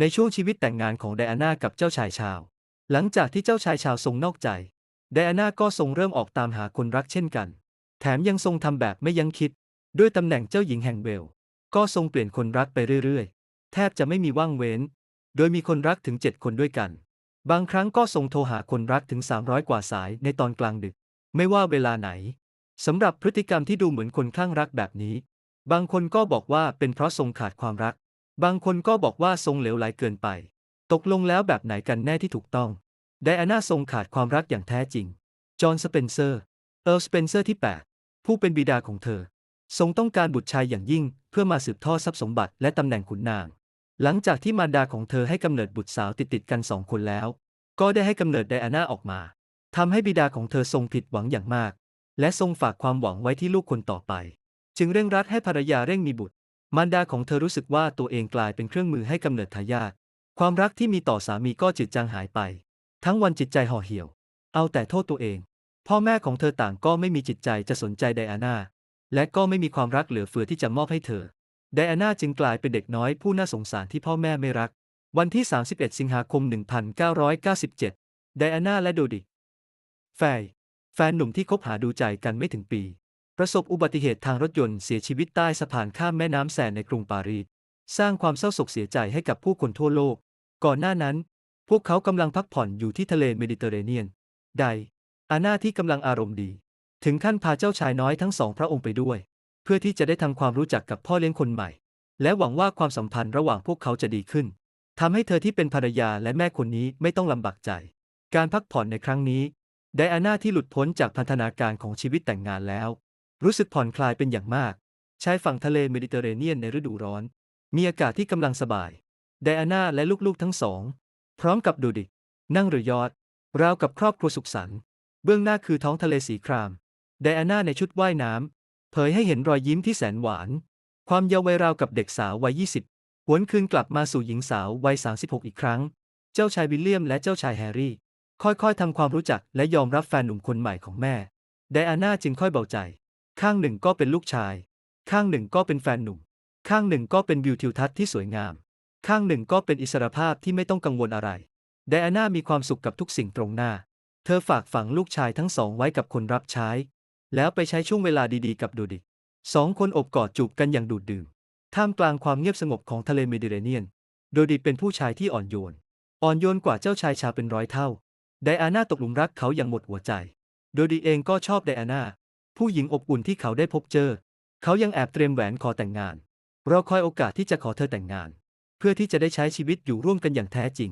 ในช่วงชีวิตแต่งงานของไดอาน่ากับเจ้าชายชาว หลังจากที่เจ้าชายชาวทรงนอกใจ ไดอาน่าก็ทรงเริ่มออกตามหาคนรักเช่นกัน แถมยังทรงทำแบบไม่ยั้งคิด ด้วยตำแหน่งเจ้าหญิงแห่งเวล ก็ทรงเปลี่ยนคนรักไปเรื่อยๆ แทบจะไม่มีว่างเว้น โดยมีคนรักถึง7คนด้วยกัน บางครั้งก็ทรงโทรหาคนรักถึง 300 กว่าสายในตอนกลางดึก ไม่ว่าเวลาไหนสำหรับพฤติกรรมที่ดูเหมือนคนคลั่งรักแบบนี้ บางคนก็บอกว่าเป็นเพราะทรงขาดความรัก บางคนก็บอกว่าทรงเหลวไหลเกินไป ตกลงแล้วแบบไหนกันแน่ที่ถูกต้อง ไดอาน่าทรงขาดความรักอย่างแท้จริง จอห์นสเปนเซอร์ เอิร์ลสเปนเซอร์ที่ 8 ผู้เป็นบิดาของเธอ ทรงต้องการบุตรชายอย่างยิ่ง เพื่อมาสืบทอดทรัพย์สมบัติและตำแหน่งขุนนาง หลังจากที่มารดาของเธอให้กำเนิดบุตรสาวติดติดกันสองคนแล้ว ก็ได้ให้กำเนิดไดอาน่าออกมาทำให้บิดาของเธอทรงผิดหวังอย่างมาก และทรงฝากความหวังไว้ที่ลูกคนต่อไป จึงเร่งรัดให้ภรรยาเร่งมีบุตร มารดาของเธอรู้สึกว่าตัวเองกลายเป็นเครื่องมือให้กำเนิดทายาทความรักที่มีต่อสามีก็จืดจางหายไป ทั้งวันจิตใจห่อเหี่ยว เอาแต่โทษตัวเอง พ่อแม่ของเธอต่างก็ไม่มีจิตใจจะสนใจไดอาน่าและก็ไม่มีความรักเหลือเฟือที่จะมอบให้เธอ ไดอาน่าจึงกลายเป็นเด็กน้อยผู้น่าสงสารที่พ่อแม่ไม่รัก วันที่ 31 สิงหาคม 1997 ไดอาน่าและโดดิกแฟยแฟนหนุ่มที่คบหาดูใจกันไม่ถึงปี ประสบอุบัติเหตุทางรถยนต์เสียชีวิตใต้สะพานข้ามแม่น้ำแซนในกรุงปารีส สร้างความเศร้าโศกเสียใจให้กับผู้คนทั่วโลก ก่อนหน้านั้น พวกเขากำลังพักผ่อนอยู่ที่ทะเลเมดิเตอร์เรเนียนไดอาน่าที่กำลังอารมณ์ดี ถึงขั้นพาเจ้าชายน้อยทั้งสองพระองค์ไปด้วย เพื่อที่จะได้ทำความรู้จักกับพ่อเลี้ยงคนใหม่ และหวังว่าความสัมพันธ์ระหว่างพวกเขาจะดีขึ้นทำให้เธอที่เป็นภรรยาและแม่คนนี้ไม่ต้องลำบากใจ การพักผ่อนในครั้งนี้ ไดอาน่าที่หลุดพ้นจากพันธนาการของชีวิตแต่งงานแล้ว รู้สึกผ่อนคลายเป็นอย่างมาก ชายฝั่งทะเลเมดิเตอร์เรเนียนในฤดูร้อน มีอากาศที่กำลังสบาย ไดอาน่าและลูกๆทั้งสอง พร้อมกับดูดิก นั่งเรือยอทราวกับครอบครัวสุขสันต์ เบื้องหน้าคือท้องทะเลสีคราม ไดอาน่าในชุดว่ายน้ำ เผยให้เห็นรอยยิ้มที่แสนหวาน ความเยาว์วัยราวกับเด็กสาววัย 20 หวนคืนกลับมาสู่หญิงสาววัย 36 อีกครั้ง เจ้าชายวิลเลียมและเจ้าชายแฮร์รี่ ค่อยๆทำความรู้จักและยอมรับแฟนหนุ่มคนใหม่ของแม่ ไดอาน่าจึงค่อยเบาใจ ข้างหนึ่งก็เป็นลูกชาย ข้างหนึ่งก็เป็นแฟนหนุ่ม ข้างหนึ่งก็เป็นวิวทิวทัศน์ที่สวยงาม ข้างหนึ่งก็เป็นอิสรภาพที่ไม่ต้องกังวลอะไร ไดอาน่ามีความสุขกับทุกสิ่งตรงหน้า เธอฝากฝังลูกชายทั้งสองไว้กับคนรับใช้ แล้วไปใช้ช่วงเวลาดีๆกับดูดิกสองคนอบกอดจูบกันอย่างดูดดื่ม ท่ามกลางความเงียบสงบของทะเลเมดิเตอร์เรเนียน โดดิกเป็นผู้ชายที่อ่อนโยน อ่อนโยนกว่าเจ้าชายชาเป็นร้อยเท่า ไดอาน่าตกหลุมรักเขาอย่างหมดหัวใจ โดดิเองก็ชอบไดอาน่า ผู้หญิงอบอุ่นที่เขาได้พบเจอ เขายังแอบเตรียมแหวนขอแต่งงาน รอคอยโอกาสที่จะขอเธอแต่งงาน เพื่อที่จะได้ใช้ชีวิตอยู่ร่วมกันอย่างแท้จริง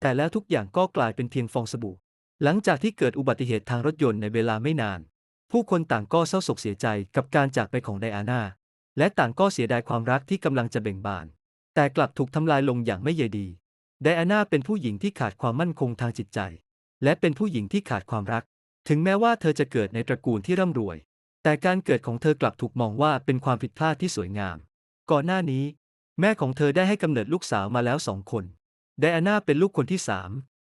แต่แล้วทุกอย่างก็กลายเป็นเพียงฟองสบู่ หลังจากที่เกิดอุบัติเหตุทางรถยนต์ในเวลาไม่นาน ผู้คนต่างก็เศร้าโศกเสียใจกับการจากไปของไดอาน่า และต่างก็เสียดายความรักที่กำลังจะเบ่งบาน แต่กลับถูกทำลายลงอย่างไม่เยดี ไดอาน่าเป็นผู้หญิงที่ขาดความมั่นคงทางจิตใจ และเป็นผู้หญิงที่ขาดความรัก ถึงแม้ว่าเธอจะเกิดในตระกูลที่ร่ำรวย แต่การเกิดของเธอกลับถูกมองว่าเป็นความผิดพลาดที่สวยงาม ก่อนหน้านี้ แม่ของเธอได้ให้กำเนิดลูกสาวมาแล้วสองคน ไดอาน่าเป็นลูกคนที่สาม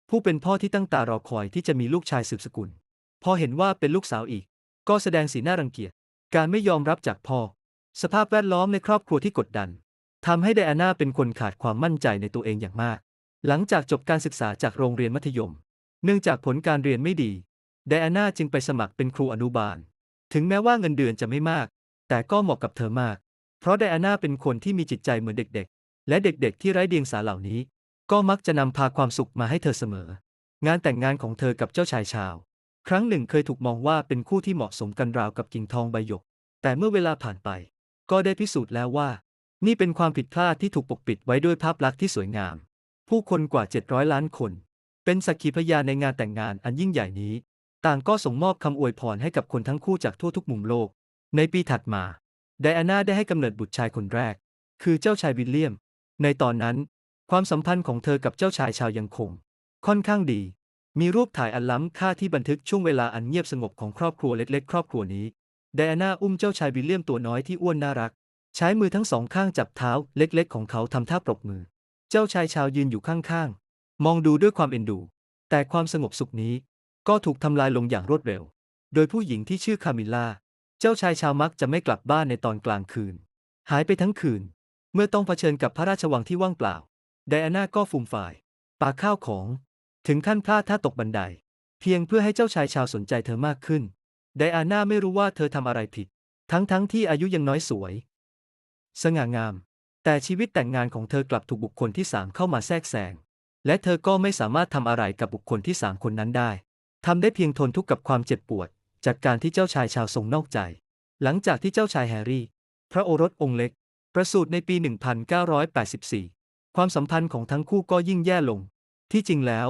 ผู้เป็นพ่อที่ตั้งตารอคอยที่จะมีลูกชายสืบสกุล พอเห็นว่าเป็นลูกสาวอีก ก็แสดงสีหน้ารังเกียจ การไม่ยอมรับจากพ่อ สภาพแวดล้อมในครอบครัวที่กดดันทำให้ไดอาน่าเป็นคนขาดความมั่นใจในตัวเองอย่างมาก หลังจากจบการศึกษาจากโรงเรียนมัธยม เนื่องจากผลการเรียนไม่ดี ไดอาน่าจึงไปสมัครเป็นครูอนุบาล ถึงแม้ว่าเงินเดือนจะไม่มาก แต่ก็เหมาะกับเธอมาก เพราะไดอาน่าเป็นคนที่มีจิตใจเหมือนเด็กๆ และเด็กๆ ที่ไร้เดียงสาเหล่านี้ ก็มักจะนำพาความสุขมาให้เธอเสมอ งานแต่งงานของเธอกับเจ้าชายชาว ครั้งหนึ่งเคยถูกมองว่าเป็นคู่ที่เหมาะสมกันราวกับกิ่งทองใบหยก แต่เมื่อเวลาผ่านไป ก็ได้พิสูจน์แล้วว่า นี่เป็นความผิดพลาดที่ถูกปกปิดไว้ด้วยภาพลักษณ์ที่สวยงาม ผู้คนกว่า 700 ล้านคน เป็นสักขีพยานในงานแต่งงานอันยิ่งใหญ่นี้ ต่างก็ส่งมอบคำอวยพรให้กับคนทั้งคู่จากทั่วทุกมุมโลก ในปีถัดมา ไดอาน่าได้ให้กำเนิดบุตรชายคนแรก คือเจ้าชายวิลเลียม ในตอนนั้น ความสัมพันธ์ของเธอกับเจ้าชายชาวยังคง ค่อนข้างดี มีรูปถ่ายอันล้ำค่าที่บันทึกช่วงเวลาอันเงียบสงบของครอบครัวเล็กๆ ครอบครัวนี้ ไดอาน่าอุ้มเจ้าชายวิลเลียมตัวน้อยที่อ้วนน่ารัก ใช้มือทั้งสองข้างจับเท้าเล็กๆ ของเขาทำท่าปรบมือ เจ้าชายชาวยืนอยู่ข้างๆ มองดูด้วยความเอ็นดู แต่ความสงบสุขนี้ ก็ถูกทำลายลงอย่างรวดเร็ว โดยผู้หญิงที่ชื่อคามิลลาเจ้าชายชาวมักจะไม่กลับบ้านในตอนกลางคืน หายไปทั้งคืน เมื่อต้องเผชิญกับพระราชวังที่ว่างเปล่า ไดอาน่าก็ฟูมฝ่าย ปาข้าวของ ถึงขั้นพลาดท่าตกบันได เพียงเพื่อให้เจ้าชายชาวสนใจเธอมากขึ้น ไดอาน่าไม่รู้ว่าเธอทำอะไรผิด ทั้งๆทที่อายุยังน้อยสวย สง่างาม แต่ชีวิตแต่งงานของเธอกลับถูกบุคคลที่สามเข้ามาแทรกแซงและเธอก็ไม่สามารถทำอะไรกับบุคคลที่สามคนนั้นได้ ทำได้เพียงทนทุกข์กับความเจ็บปวด จากการที่เจ้าชายชาวทรงนอกใจ หลังจากที่เจ้าชายแฮร์รี่ พระโอรสองค์เล็ก ประสูติในปี 1984 ความสัมพันธ์ของทั้งคู่ก็ยิ่งแย่ลง ที่จริงแล้ว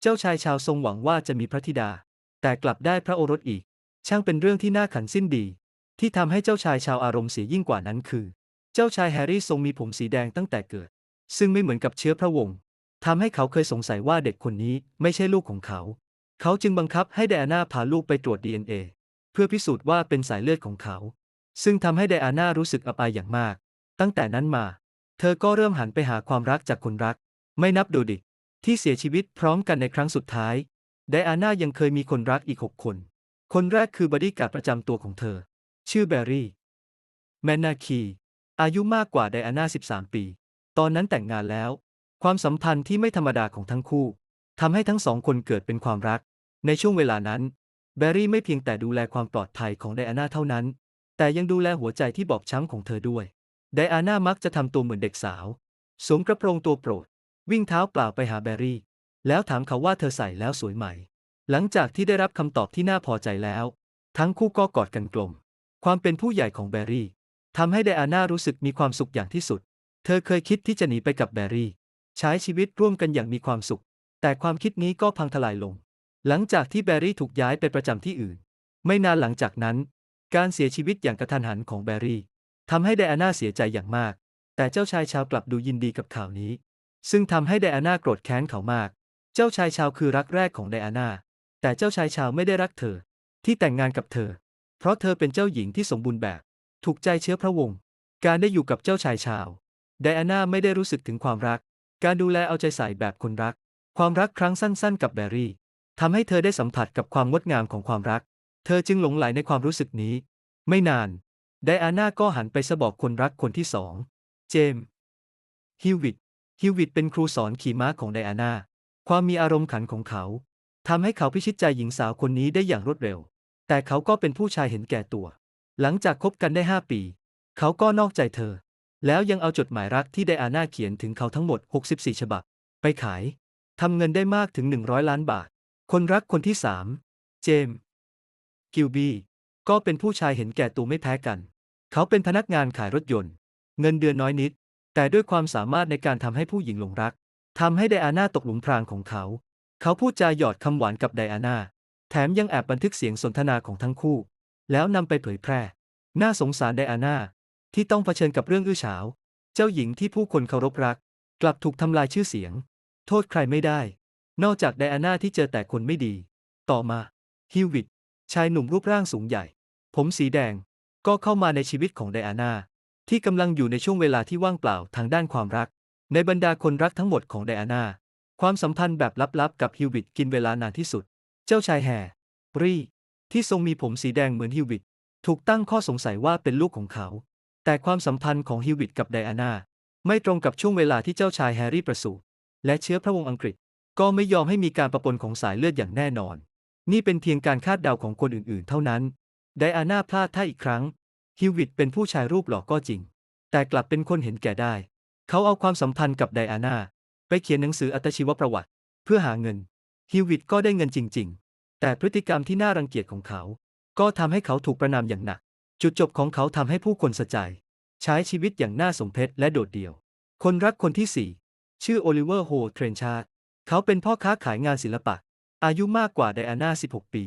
เจ้าชายชาวทรงหวังว่าจะมีพระธิดา แต่กลับได้พระโอรสอีก ช่างเป็นเรื่องที่น่าขันสิ้นดี ที่ทำให้เจ้าชายชาวอารมณ์เสียยิ่งกว่านั้นคือ เจ้าชายแฮร์รี่ทรงมีผมสีแดงตั้งแต่เกิด ซึ่งไม่เหมือนกับเชื้อพระวงศ์ทำให้เขาเคยสงสัยว่าเด็กคนนี้ไม่ใช่ลูกของเขา เขาจึงบังคับให้ไดอาน่าพาลูกไปตรวจ DNA เพื่อพิสูจน์ว่าเป็นสายเลือดของเขา ซึ่งทำให้ไดอาน่ารู้สึกอับอายอย่างมาก ตั้งแต่นั้นมา เธอก็เริ่มหันไปหาความรักจากคนรัก ไม่นับโดดิ ที่เสียชีวิตพร้อมกันในครั้งสุดท้าย ไดอาน่ายังเคยมีคนรักอีกหกคน คนแรกคือบอดี้การ์ดประจำตัวของเธอ ชื่อแบร์รี่ แมนนาคี อายุมากกว่าไดอาน่า13 ปี ตอนนั้นแต่งงานแล้ว ความสัมพันธ์ที่ไม่ธรรมดาของทั้งคู่ทำให้ทั้งสองคนเกิดเป็นความรัก ในช่วงเวลานั้นแบร์รี่ไม่เพียงแต่ดูแลความปลอดภัยของไดอาน่าเท่านั้น แต่ยังดูแลหัวใจที่บอบช้ำของเธอด้วย ไดอาน่ามักจะทำตัวเหมือนเด็กสาว สวมกระโปรงตัวโปรด วิ่งเท้าเปล่าไปหาแบร์รี่ แล้วถามเขาว่าเธอใส่แล้วสวยไหม หลังจากที่ได้รับคำตอบที่น่าพอใจแล้ว ทั้งคู่ก็กอดกันกลม ความเป็นผู้ใหญ่ของแบร์รี่ทำให้ไดอาน่ารู้สึกมีความสุขอย่างที่สุด เธอเคยคิดที่จะหนีไปกับแบร์รี่ ใช้ชีวิตร่วมกันอย่างมีความสุข แต่ความคิดนี้ก็พังทลายลง หลังจากที่แบรี่ถูกย้ายไปประจำที่อื่น ไม่นานหลังจากนั้น การเสียชีวิตอย่างกระทันหันของแบรี่ทำให้ไดอาน่าเสียใจอย่างมาก แต่เจ้าชายชาวกลับดูยินดีกับข่าวนี้ ซึ่งทำให้ไดอาน่าโกรธแค้นเขามาก เจ้าชายชาวคือรักแรกของไดอาน่า แต่เจ้าชายชาวไม่ได้รักเธอ ที่แต่งงานกับเธอ เพราะเธอเป็นเจ้าหญิงที่สมบูรณ์แบบ ถูกใจเชื้อพระวงศ์ การได้อยู่กับเจ้าชายชาวไดอาน่าไม่ได้รู้สึกถึงความรัก การดูแลเอาใจใส่แบบคนรัก ความรักครั้งสั้นๆ กับแบรี่ ทำให้เธอได้สัมผัสกับความงดงามของความรัก เธอจึงหลงไหลในความรู้สึกนี้ ไม่นาน ไดอาน่าก็หันไปสบอกคนรักคนที่สอง เจมส์ฮิววิตฮิววิตเป็นครูสอนขี่ม้าของไดอาน่า ความมีอารมณ์ขันของเขาทำให้เขาพิชิตใจหญิงสาวคนนี้ได้อย่างรวดเร็ว แต่เขาก็เป็นผู้ชายเห็นแก่ตัว หลังจากคบกันได้5ปี เขาก็นอกใจเธอ แล้วยังเอาจดหมายรักที่ไดอาน่าเขียนถึงเขาทั้งหมด 64 ฉบับ ไปขายทำเงินได้มากถึง 100 ล้านบาท คนรักคนที่3เจมส์กิลบีก็เป็นผู้ชายเห็นแก่ตัวไม่แพ้กัน เขาเป็นพนักงานขายรถยนต์ เงินเดือนน้อยนิด แต่ด้วยความสามารถในการทำให้ผู้หญิงหลงรักทำให้ไดอาน่าตกหลุมพรางของเขา เขาพูดจาหยอดคำหวานกับไดอาน่า แถมยังแอบบันทึกเสียงสนทนาของทั้งคู่ แล้วนำไปเผยแพร่ น่าสงสารไดอาน่าที่ต้องเผชิญกับเรื่องอื้อฉาว เจ้าหญิงที่ผู้คนเคารพรัก กลับถูกทำลายชื่อเสียง โทษใครไม่ได้ นอกจากไดอาน่าที่เจอแต่คนไม่ดี ต่อมาฮิววิตชายหนุ่มรูปร่างสูงใหญ่ ผมสีแดง ก็เข้ามาในชีวิตของไดอาน่าที่กำลังอยู่ในช่วงเวลาที่ว่างเปล่าทางด้านความรัก ในบรรดาคนรักทั้งหมดของไดอาน่าความสัมพันธ์แบบลับๆ กับฮิววิตกินเวลานานที่สุด เจ้าชายแฮร์รี่ ที่ทรงมีผมสีแดงเหมือนฮิววิตถูกตั้งข้อสงสัยว่าเป็นลูกของเขา แต่ความสัมพันธ์ของฮิววิตกับไดอาน่าไม่ตรงกับช่วงเวลาที่เจ้าชายแฮร์รี่ประสูติและเชื้อพระวงศ์อังกฤษ ก็ไม่ยอมให้มีการประปนของสายเลือดอย่างแน่นอน นี่เป็นเพียงการคาดเดาของคนอื่นๆ เท่านั้น ไดอาน่าพลาดท่าอีกครั้ง ฮิววิตเป็นผู้ชายรูปหล่อก็จริง แต่กลับเป็นคนเห็นแก่ได้ เขาเอาความสัมพันธ์กับไดอาน่าไปเขียนหนังสืออัตชีวประวัติ เพื่อหาเงิน ฮิววิตก็ได้เงินจริง ๆ แต่พฤติกรรมที่น่ารังเกียจของเขา ก็ทำให้เขาถูกประนามอย่างหนัก จุดจบของเขาทำให้ผู้คนสะใจ ใช้ชีวิตอย่างน่าสมเพชและโดดเดี่ยว คนรักคนที่สี่ชื่อโอลิเวอร์โฮเทรนชาร์ด เขาเป็นพ่อค้าขายงานศิลปะ อายุมากกว่าไดอาน่า 16 ปี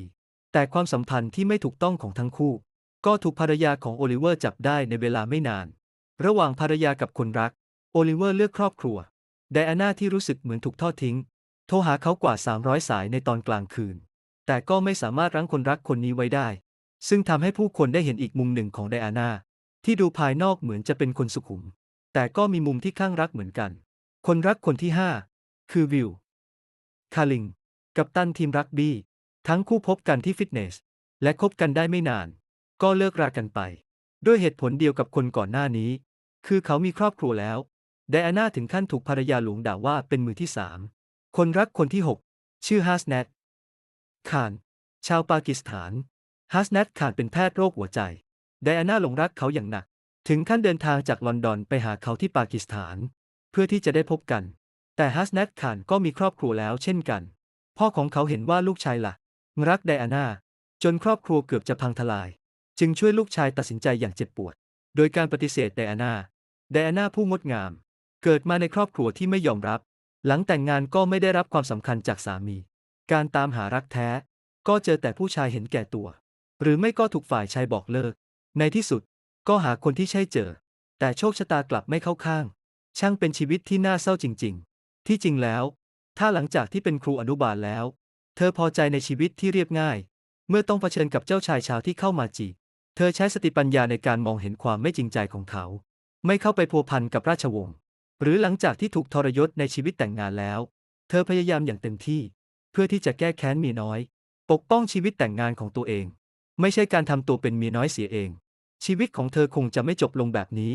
แต่ความสัมพันธ์ที่ไม่ถูกต้องของทั้งคู่ ก็ถูกภรรยาของโอลิเวอร์จับได้ในเวลาไม่นาน ระหว่างภรรยากับคนรัก โอลิเวอร์เลือกครอบครัว ไดอาน่าที่รู้สึกเหมือนถูกทอดทิ้ง โทรหาเขากว่า 300 สายในตอนกลางคืน แต่ก็ไม่สามารถรั้งคนรักคนนี้ไว้ได้ ซึ่งทำให้ผู้คนได้เห็นอีกมุมหนึ่งของไดอาน่าที่ดูภายนอกเหมือนจะเป็นคนสุขุม แต่ก็มีมุมที่ข้างรักเหมือนกัน คนรักคนที่ 5 คือวิล คาริง กับตันทีมรักบี้ ทั้งคู่พบกันที่ฟิตเนส และคบกันได้ไม่นาน ก็เลิกรากันไป ด้วยเหตุผลเดียวกับคนก่อนหน้านี้ คือเขามีครอบครัวแล้ว ไดอาน่าถึงขั้นถูกภรรยาหลวงด่าว่าเป็นมือที่สาม คนรักคนที่ 6 ชื่อฮัสแนตขาน ชาวปากีสถานฮัสแนตขานเป็นแพทย์โรคหัวใจ ไดอาน่าหลงรักเขาอย่างหนัก ถึงขั้นเดินทางจากลอนดอนไปหาเขาที่ปากีสถาน เพื่อที่จะได้พบกัน แต่ฮัสแนตขานก็มีครอบครัวแล้วเช่นกัน พ่อของเขาเห็นว่าลูกชายหลักรักไดอาน่า จนครอบครัวเกือบจะพังทลาย จึงช่วยลูกชายตัดสินใจอย่างเจ็บปวด โดยการปฏิเสธไดอาน่า ไดอาน่าผู้งดงาม เกิดมาในครอบครัวที่ไม่ยอมรับ หลังแต่งงานก็ไม่ได้รับความสำคัญจากสามี การตามหารักแท้ ก็เจอแต่ผู้ชายเห็นแก่ตัว หรือไม่ก็ถูกฝ่ายชายบอกเลิก ในที่สุดก็หาคนที่ใช่เจอ แต่โชคชะตากลับไม่เข้าข้าง ช่างเป็นชีวิตที่น่าเศร้าจริง ๆ ที่จริงแล้ว ถ้าหลังจากที่เป็นครูอนุบาลแล้ว เธอพอใจในชีวิตที่เรียบง่าย เมื่อต้องเผชิญกับเจ้าชายชาวที่เข้ามาจีบเธอใช้สติปัญญาในการมองเห็นความไม่จริงใจของเขา ไม่เข้าไปพัวพันกับราชวงศ์หรือหลังจากที่ถูกทรยศในชีวิตแต่งงานแล้ว เธอพยายามอย่างเต็มที่ เพื่อที่จะแก้แค้นเมียน้อย ปกป้องชีวิตแต่งงานของตัวเอง ไม่ใช่การทำตัวเป็นเมียน้อยเสียเอง ชีวิตของเธอคงจะไม่จบลงแบบนี้